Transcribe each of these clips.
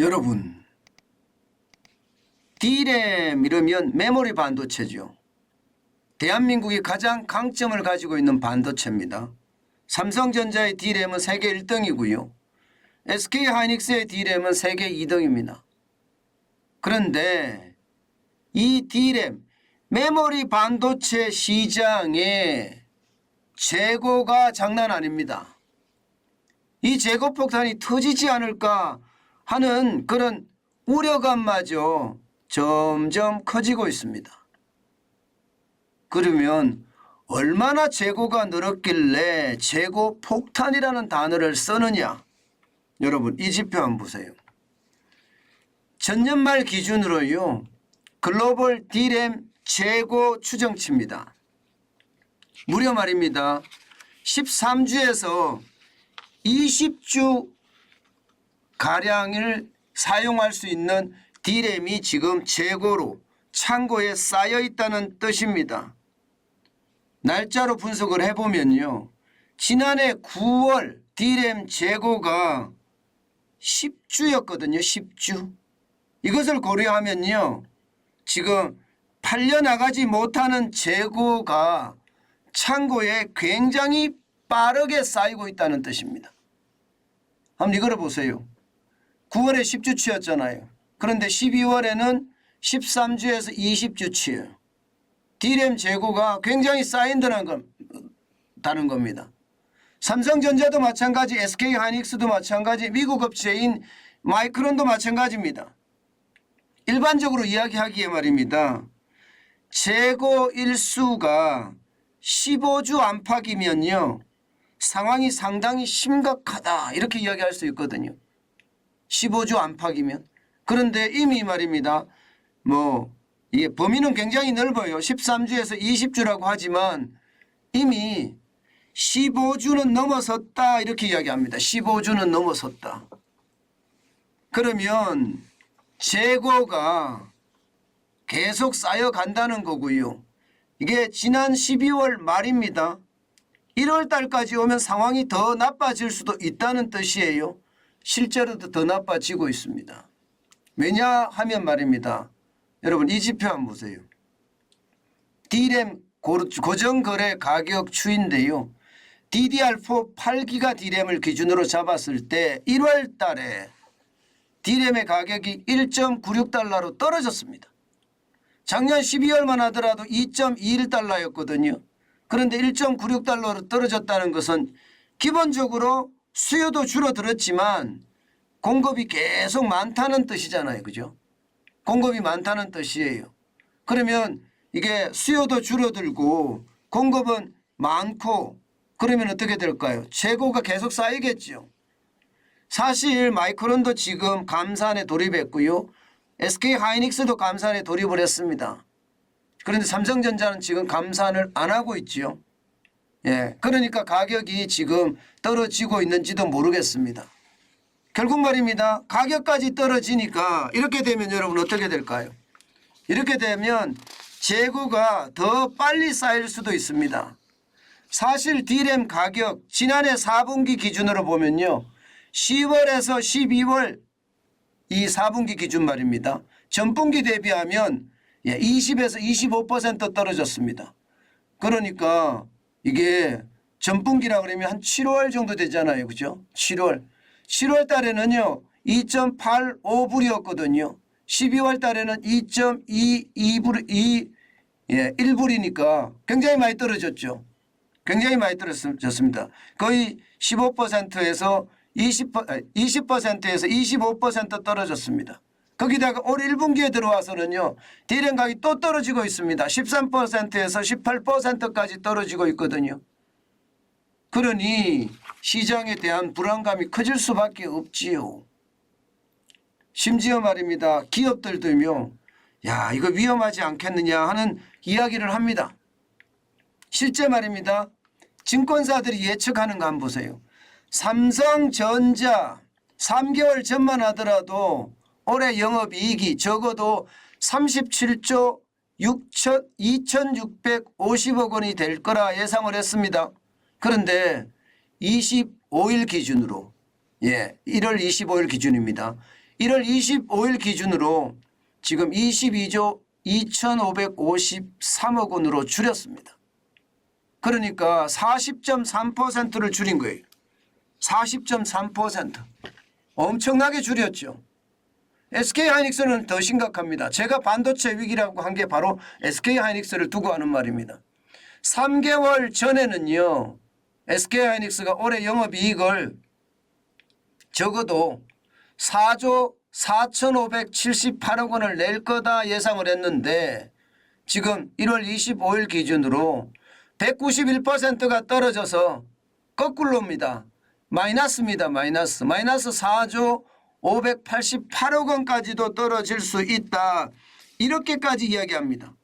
여러분, D램 이러면 메모리 반도체죠. 대한민국이 가장 강점을 가지고 있는 반도체입니다. 삼성전자의 D램은 세계 1등이고요. SK 하이닉스의 D램은 세계 2등입니다. 그런데 이 D램 메모리 반도체 시장의 재고가 장난 아닙니다. 이 재고 폭탄이 터지지 않을까 하는 그런 우려감마저 점점 커지고 있습니다. 그러면 얼마나 재고가 늘었길래 재고 폭탄이라는 단어를 쓰느냐? 여러분 이 지표 한번 보세요. 전년 말 기준으로요. 글로벌 D램 재고 추정치입니다. 무려 말입니다. 13주에서 20주 가량을 사용할 수 있는 D램이 지금 재고로 창고에 쌓여 있다는 뜻입니다. 날짜로 분석을 해보면요. 지난해 9월 D램 재고가 10주였거든요. 10주. 이것을 고려하면요. 지금 팔려나가지 못하는 재고가 창고에 굉장히 빠르게 쌓이고 있다는 뜻입니다. 한번 이걸 보세요. 9월에 10주치였잖아요. 그런데 12월에는 13주에서 20주치예요. D램 재고가 굉장히 쌓인다는 건, 다는 겁니다. 삼성전자도 마찬가지, SK 하이닉스도 마찬가지, 미국 업체인 마이크론도 마찬가지입니다. 일반적으로 이야기하기에 말입니다. 재고 일수가 15주 안팎이면요. 상황이 상당히 심각하다. 이렇게 이야기할 수 있거든요. 15주 안팎이면. 그런데 이미 말입니다. 뭐, 이게 범위는 굉장히 넓어요. 13주에서 20주라고 하지만 이미 15주는 넘어섰다. 이렇게 이야기합니다. 15주는 넘어섰다. 그러면 재고가 계속 쌓여 간다는 거고요. 이게 지난 12월 말입니다. 1월 달까지 오면 상황이 더 나빠질 수도 있다는 뜻이에요. 실제로도 더 나빠지고 있습니다. 왜냐하면 말입니다. 여러분 이 지표 한번 보세요. D램 고정거래 가격 추인데요. DDR4 8기가 D램을 기준으로 잡았을 때 1월 달에 D램의 가격이 1.96달러로 떨어졌습니다. 작년 12월만 하더라도 2.21달러였거든요. 그런데 1.96달러로 떨어졌다는 것은 기본적으로 수요도 줄어들었지만 공급이 계속 많다는 뜻이잖아요. 그죠? 공급이 많다는 뜻이에요. 그러면 이게 수요도 줄어들고 공급은 많고 그러면 어떻게 될까요? 재고가 계속 쌓이겠죠. 사실 마이크론도 지금 감산에 돌입했고요. SK 하이닉스도 감산에 돌입을 했습니다. 그런데 삼성전자는 지금 감산을 안 하고 있지요. 예. 그러니까 가격이 지금 떨어지고 있는지도 모르겠습니다. 결국 말입니다. 가격까지 떨어지니까 이렇게 되면 여러분 어떻게 될까요? 이렇게 되면 재고가 더 빨리 쌓일 수도 있습니다. 사실 D램 가격 지난해 4분기 기준으로 보면요. 10월에서 12월 이 4분기 기준 말입니다. 전분기 대비하면 20에서 25% 떨어졌습니다. 그러니까 이게 전분기라 그러면 한 7월 정도 되잖아요. 그죠? 7월. 7월 달에는요. 2.85불이었거든요. 12월 달에는 2.22불, 2, 예, 1불이니까 굉장히 많이 떨어졌죠. 굉장히 많이 떨어졌습니다. 거의 15%에서 20, 20%에서 25% 떨어졌습니다. 거기다가 올 1분기에 들어와서는요. 디램 가격이 또 떨어지고 있습니다. 13%에서 18%까지 떨어지고 있거든요. 그러니 시장에 대한 불안감이 커질 수밖에 없지요. 심지어 말입니다. 기업들도요. 야 이거 위험하지 않겠느냐 하는 이야기를 합니다. 실제 말입니다. 증권사들이 예측하는 거 한번 보세요. 삼성전자 3개월 전만 하더라도 올해 영업이익이 적어도 37조 6천 2,650억 원이 될 거라 예상을 했습니다. 그런데 25일 기준으로 예, 1월 25일 기준입니다. 1월 25일 기준으로 지금 22조 2,553억 원으로 줄였습니다. 그러니까 40.3%를 줄인 거예요. 40.3% 엄청나게 줄였죠. SK 하이닉스는 더 심각합니다. 제가 반도체 위기라고 한 게 바로 SK 하이닉스를 두고 하는 말입니다. 3개월 전에는요. SK 하이닉스가 올해 영업 이익을 적어도 4조 4,578억 원을 낼 거다 예상을 했는데 지금 1월 25일 기준으로 191%가 떨어져서 거꾸로입니다. 마이너스입니다. 마이너스. 마이너스 4조 588억 원까지도 떨어질 수 있다. 이렇게까지 이야기합니다.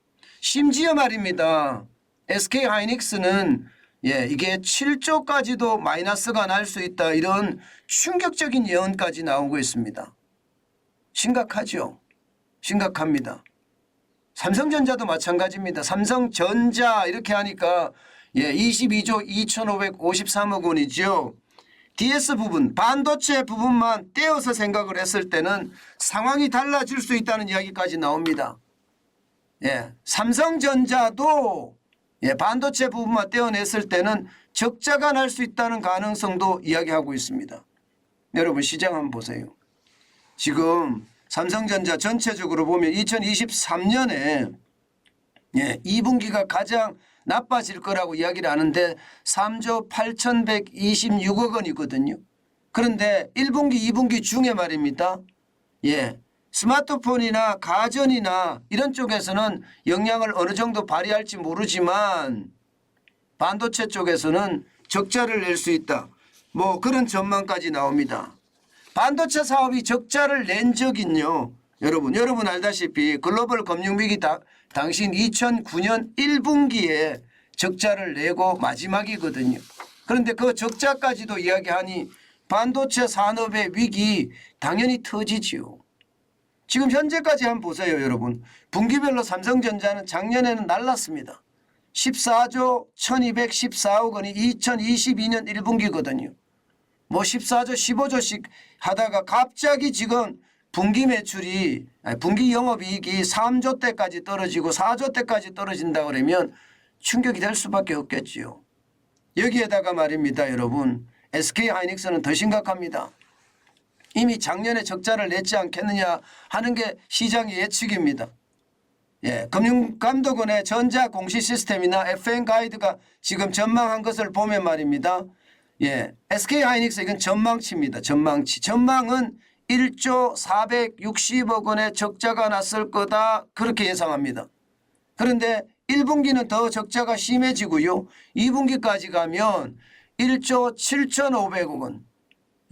심지어 말입니다. SK 하이닉스는 예, 이게 7조까지도 마이너스가 날 수 있다. 이런 충격적인 예언까지 나오고 있습니다. 심각하죠. 심각합니다. 삼성전자도 마찬가지입니다. 삼성전자 이렇게 하니까 예, 22조 2,553억 원이죠. DS 부분, 반도체 부분만 떼어서 생각을 했을 때는 상황이 달라질 수 있다는 이야기까지 나옵니다. 예, 삼성전자도 예, 반도체 부분만 떼어냈을 때는 적자가 날 수 있다는 가능성도 이야기하고 있습니다. 여러분 시장 한번 보세요. 지금 삼성전자 전체적으로 보면 2023년에 예, 2분기가 가장 나빠질 거라고 이야기를 하는데 3조 8,126억 원이거든요. 그런데 1분기, 2분기 중에 말입니다. 예. 스마트폰이나 가전이나 이런 쪽에서는 영향을 어느 정도 발휘할지 모르지만 반도체 쪽에서는 적자를 낼 수 있다. 뭐 그런 전망까지 나옵니다. 반도체 사업이 적자를 낸 적은요. 여러분, 여러분 알다시피 글로벌 금융위기 다, 당신 2009년 1분기에 적자를 내고 마지막이거든요. 그런데 그 적자까지도 이야기하니 반도체 산업의 위기 당연히 터지지요. 지금 현재까지 한번 보세요, 여러분. 분기별로 삼성전자는 작년에는 날랐습니다. 14조 1214억 원이 2022년 1분기거든요. 뭐 14조 15조씩 하다가 갑자기 지금 분기 매출이 분기 영업이익이 3조 대까지 떨어지고 4조 대까지 떨어진다 그러면 충격이 될 수밖에 없겠지요. 여기에다가 말입니다, 여러분. SK 하이닉스는 더 심각합니다. 이미 작년에 적자를 냈지 않겠느냐 하는 게 시장의 예측입니다. 예, 금융감독원의 전자 공시 시스템이나 FN 가이드가 지금 전망한 것을 보면 말입니다. 예, SK 하이닉스 이건 전망치입니다. 전망치. 전망은 1조 460억 원의 적자가 났을 거다 그렇게 예상합니다. 그런데 1분기는 더 적자가 심해지고요. 2분기까지 가면 1조 7,500억 원.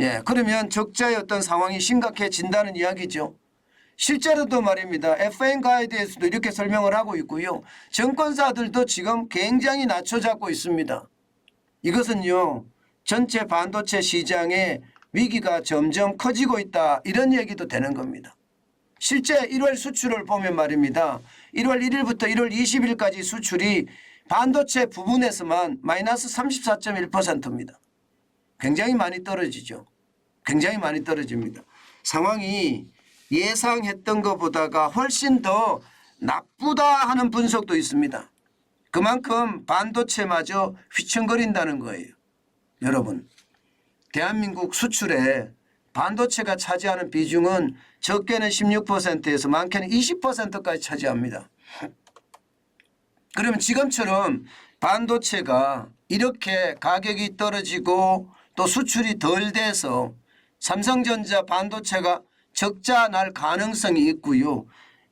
예, 그러면 어떤 상황이 심각해진다는 이야기죠. 실제로도 말입니다. FN 가이드에서도 이렇게 설명을 하고 있고요. 정권사들도 지금 굉장히 낮춰 잡고 있습니다. 이것은요. 전체 반도체 시장의 위기가 점점 커지고 있다. 이런 얘기도 되는 겁니다. 실제 1월 수출을 보면 말입니다. 1월 1일부터 1월 20일까지 수출이 반도체 부분에서만 마이너스 34.1%입니다. 굉장히 많이 떨어지죠. 굉장히 많이 떨어집니다. 상황이 예상했던 것보다가 훨씬 더 나쁘다 하는 분석도 있습니다. 그만큼 반도체마저 휘청거린다는 거예요. 여러분, 대한민국 수출에 반도체가 차지하는 비중은 적게는 16%에서 많게는 20%까지 차지합니다. 그러면 지금처럼 반도체가 이렇게 가격이 떨어지고 또 수출이 덜 돼서 삼성전자 반도체가 적자 날 가능성이 있고요.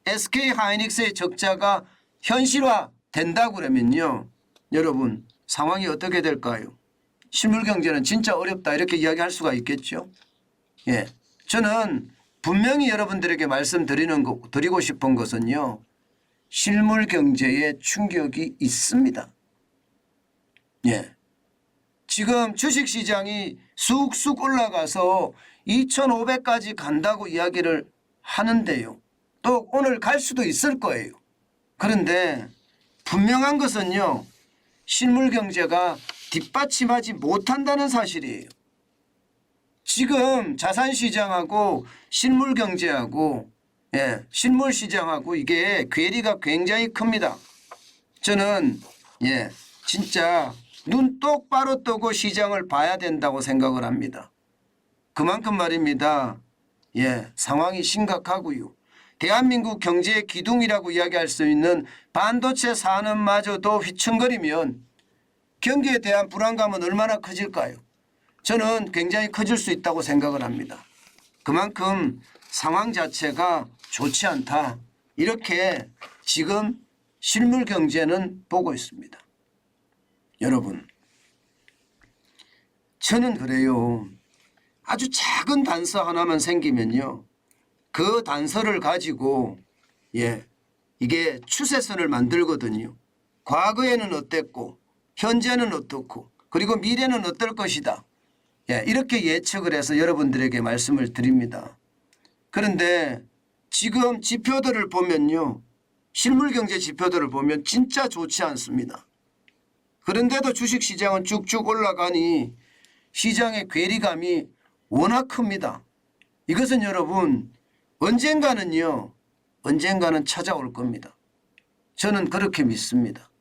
SK 하이닉스의 적자가 현실화 된다고 그러면요. 여러분 상황이 어떻게 될까요? 실물 경제는 진짜 어렵다 이렇게 이야기할 수가 있겠죠. 예. 저는 분명히 여러분들에게 말씀드리는 거 드리고 싶은 것은요. 실물 경제에 충격이 있습니다. 예. 지금 주식 시장이 쑥쑥 올라가서 2,500까지 간다고 이야기를 하는데요. 또 오늘 갈 수도 있을 거예요. 그런데 분명한 것은요. 실물 경제가 뒷받침하지 못한다는 사실이에요. 지금 자산 시장하고 실물 경제하고 예, 실물 시장하고 이게 괴리가 굉장히 큽니다. 저는 예, 진짜 눈 똑바로 뜨고 시장을 봐야 된다고 생각을 합니다. 그만큼 말입니다. 예, 상황이 심각하고요. 대한민국 경제의 기둥이라고 이야기할 수 있는 반도체 산업마저도 휘청거리면 경기에 대한 불안감은 얼마나 커질까요? 저는 굉장히 커질 수 있다고 생각을 합니다. 그만큼 상황 자체가 좋지 않다. 이렇게 지금 실물 경제는 보고 있습니다. 여러분, 저는 그래요. 아주 작은 단서 하나만 생기면요. 그 단서를 가지고 예 이게 추세선을 만들거든요. 과거에는 어땠고 현재는 어떻고 그리고 미래는 어떨 것이다. 예 이렇게 예측을 해서 여러분들에게 말씀을 드립니다. 그런데 지금 지표들을 보면요. 실물 경제 지표들을 보면 진짜 좋지 않습니다. 그런데도 주식 시장은 쭉쭉 올라가니 시장의 괴리감이 워낙 큽니다. 이것은 여러분 언젠가는요. 언젠가는 찾아올 겁니다. 저는 그렇게 믿습니다.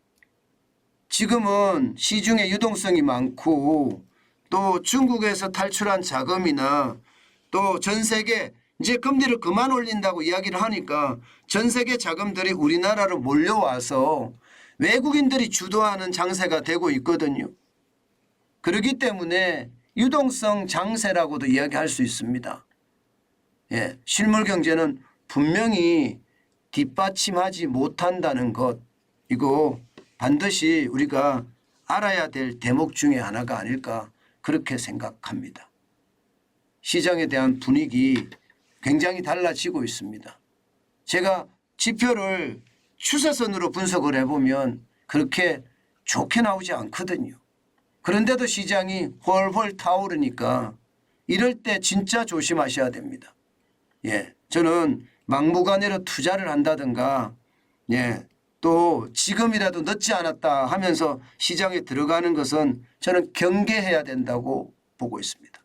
지금은 시중에 유동성이 많고 또 중국에서 탈출한 자금이나 또 전 세계 이제 금리를 그만 올린다고 이야기를 하니까 전 세계 자금들이 우리나라로 몰려와서 외국인들이 주도하는 장세가 되고 있거든요. 그렇기 때문에 유동성 장세라고도 이야기할 수 있습니다. 예, 실물 경제는 분명히 뒷받침하지 못한다는 것 이거 반드시 우리가 알아야 될 대목 중에 하나가 아닐까 그렇게 생각합니다. 시장에 대한 분위기 굉장히 달라지고 있습니다. 제가 지표를 추세선으로 분석을 해보면 그렇게 좋게 나오지 않거든요. 그런데도 시장이 훨훨 타오르니까 이럴 때 진짜 조심하셔야 됩니다. 예, 저는 막무가내로 투자를 한다든가, 예, 또 지금이라도 늦지 않았다 하면서 시장에 들어가는 것은 저는 경계해야 된다고 보고 있습니다.